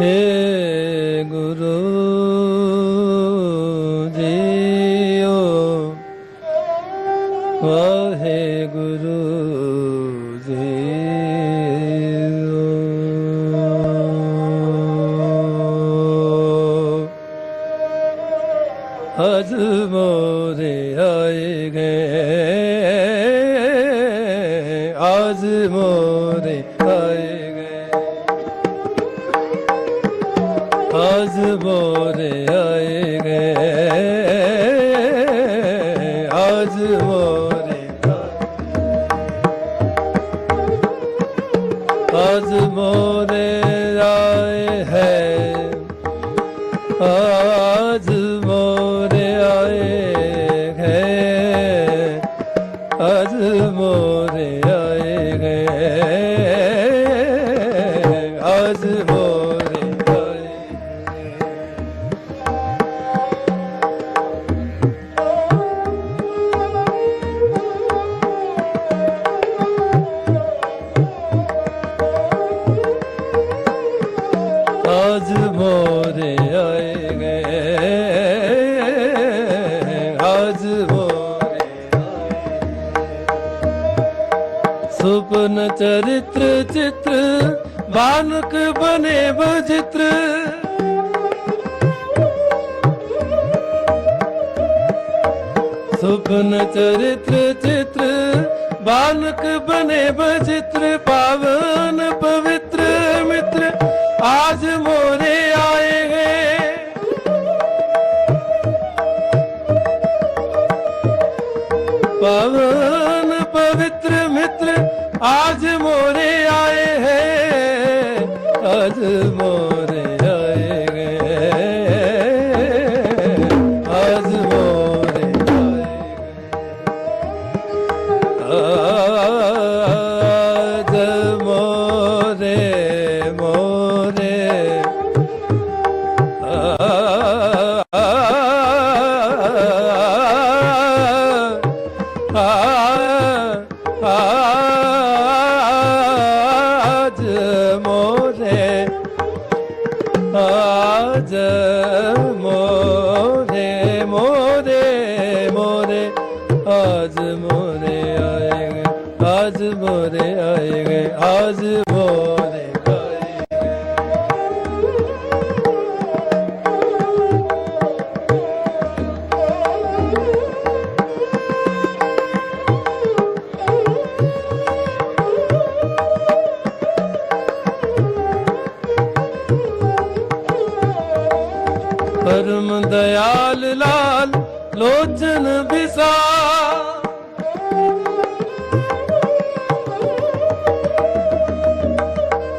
ਹੇ ਗੁਰੂ ਜੀਓ ਵਾਹਿਗੁਰੂ ਜੀਓ ਅਜ ਮੋਰੇ ਆਏ ਅਜ ਮੋਰੇ ਅਜ ਮੋਰੇ ਸੁਨ ਚਰਿਤ੍ਰ ਚਿਤ੍ਰ ਬਾਨਕ ਬਨੇ ਬਜਿਤ੍ਰ ਸੁਪਨ ਚਰਿਤ੍ਰ ਚਿਤ੍ਰ ਬਾਨਕ ਬਨੇ ਬਜਿਤ੍ਰ ਪਾਵਨ ਪਵਿੱਤਰ ਮਿੱਤਰ, ਆਜ ਮੋਰੇ ਆਏ ਹੈ। ਪਾਵਨ आज मोरे आए हैं आज मोरे आए हैं आज मोरे आए आज मोरे मोरे आज ਲਾਲ ਲੋਚਨ ਵਿਸਾ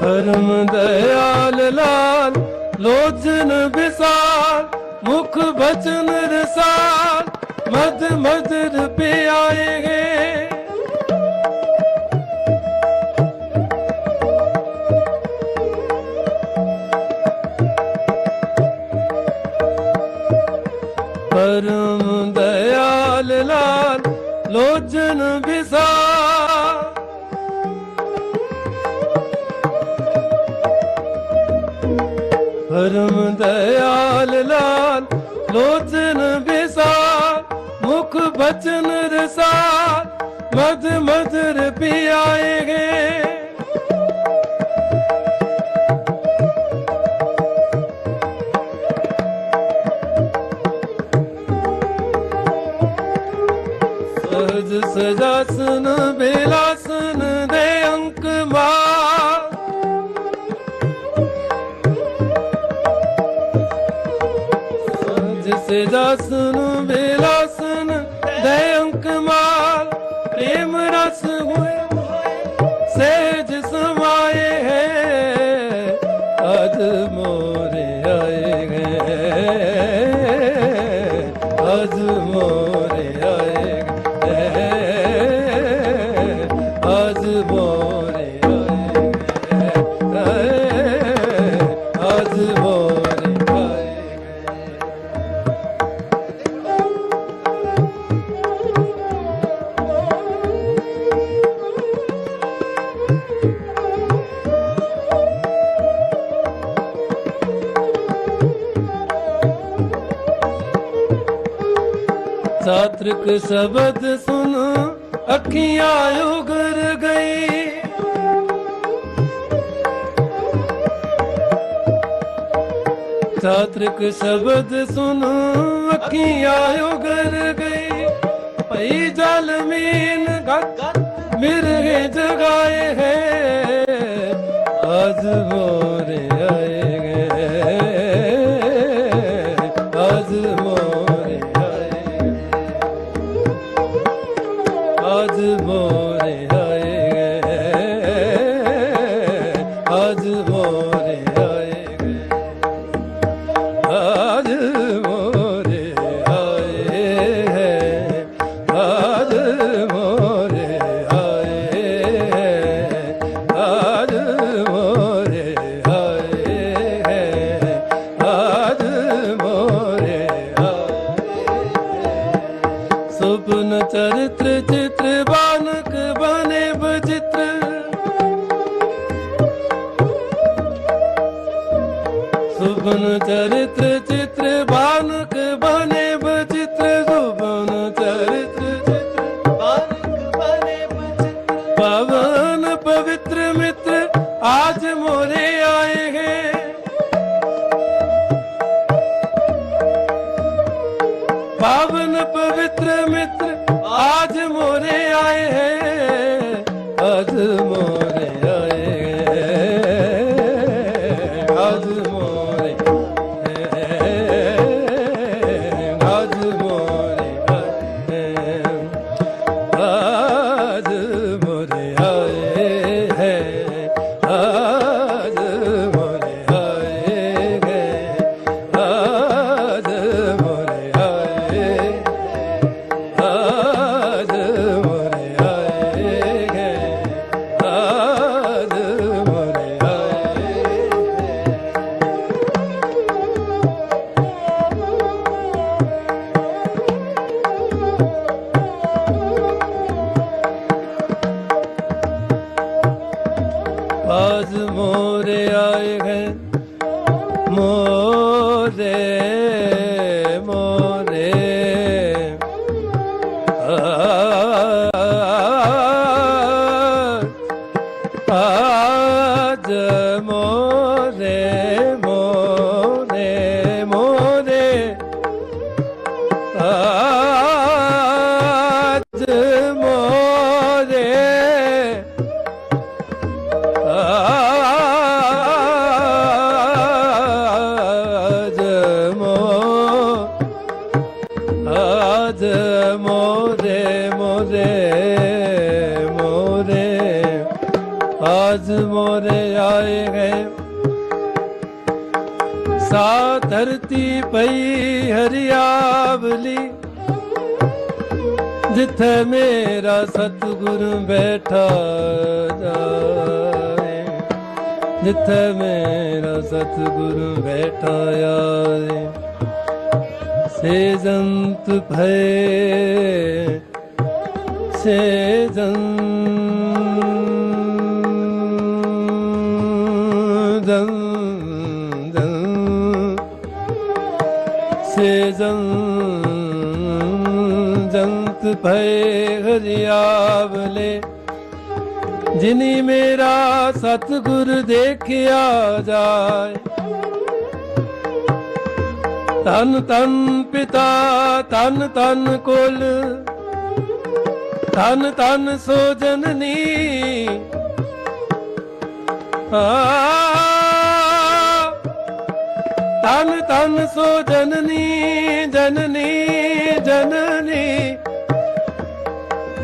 ਪਰਮ ਦਇਆਲ ਲਾਲ ਲੋਚਨ ਵਿਸਾਲ ਮੁਖ ਬਚਨ ਰਸਾਲ ਮਦ ਮਦਰ ਪਿਆਏਗੇ ਬਚਨ ਰਸਾਲ ਮਦ ਮਦਰ ਪਿਆਏਗੇ। ਸਹਜ ਸਜਾਸਨ ਬਿਲਾਸਨ ਦੇ ਅੰਕ ਮਾ ਸਹਜ ਸਜਾਸਨ ਬਿਲਾਸਨ प्रेम रस हुए सहज समाये हैं आज मोरे आए ਚਾਤ੍ਰਿਕ ਸ਼ਬਦ ਸੁਨ, ਅੱਖੀਆਂ ਉਗਰ ਗਈ। ਚਾਤ੍ਰਿਕ ਸ਼ਬਦ ਸੁਨ, ਅੱਖੀਆਂ ਉਗਰ ਗਈ। ਭਈ ਜਲ ਮੀਨ ਗਤ ਮਿਰਗੇ ਜਗਾਏ ਹੈ, ਅਜ ਮੋਰੇ सुबन चरित्र चित्र चर्र बने પાદ મોરે મોરે મોરે. પાદ મોરે. પાદ મોરે ਮੋਰੇ ਆਏ ਗਏ ਸਾ ਧਰਤੀ ਪਈ ਹਰਿਆਵਲੀ ਜਿੱਥੇ ਮੇਰਾ ਸਤਗੁਰ ਬੈਠਾ ਜਾਏ ਜਿੱਥੇ ਮੇਰਾ ਸਤਗੁਰ ਬੈਠਾ ਆਏ ਸੇ ਜੰਤ ਭਏ ਸੇ ਜੰਤ ਜਨ ਜਨ ਸੇ ਜਨ ਜੰਤ ਭਏ ਹਰਿਆਵਲੇ। ਜਿਨੀ ਮੇਰਾ ਸਤਿਗੁਰ ਦੇਖਿਆ ਜਾਏ। ਤਨ ਤਨ ਪਿਤਾ ਤਨ ਤਨ ਕੁਲ। ਤਨ ਤਨ ਸੋ ਜਨਨੀ ਆ ਤਨ ਤਨ ਸੋ ਜਨਨੀ ਜਨਨੀ ਜਨਨੀ।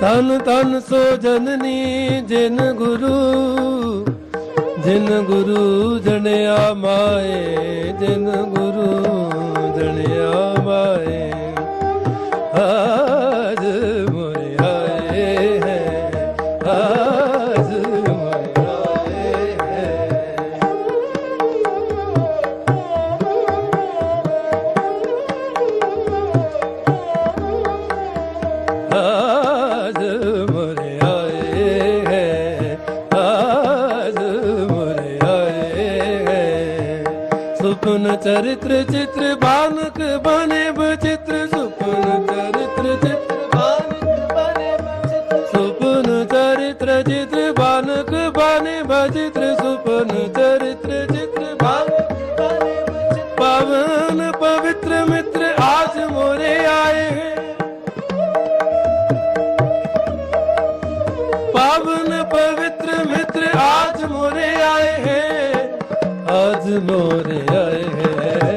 ਤਨ ਤਨ ਸੋ ਜਨਨੀ, ਜਿਨ ਗੁਰੂ ਜਿਨ ਗੁਰੂ ਜਣਿਆ ਮਾਏ, ਜਿਨ ਗੁਰੂ ਜਣਿਆ ਮਾਏ। ਆਜ चरित्र चित्र बालक बने बचित्र सुपन चरित्र चित्र बालक बने बचित्र सुपन चरित्र चित्र बालक बने बचित्र सुपन चरित्र ਮੋਰ ਆਏ ਹੈ।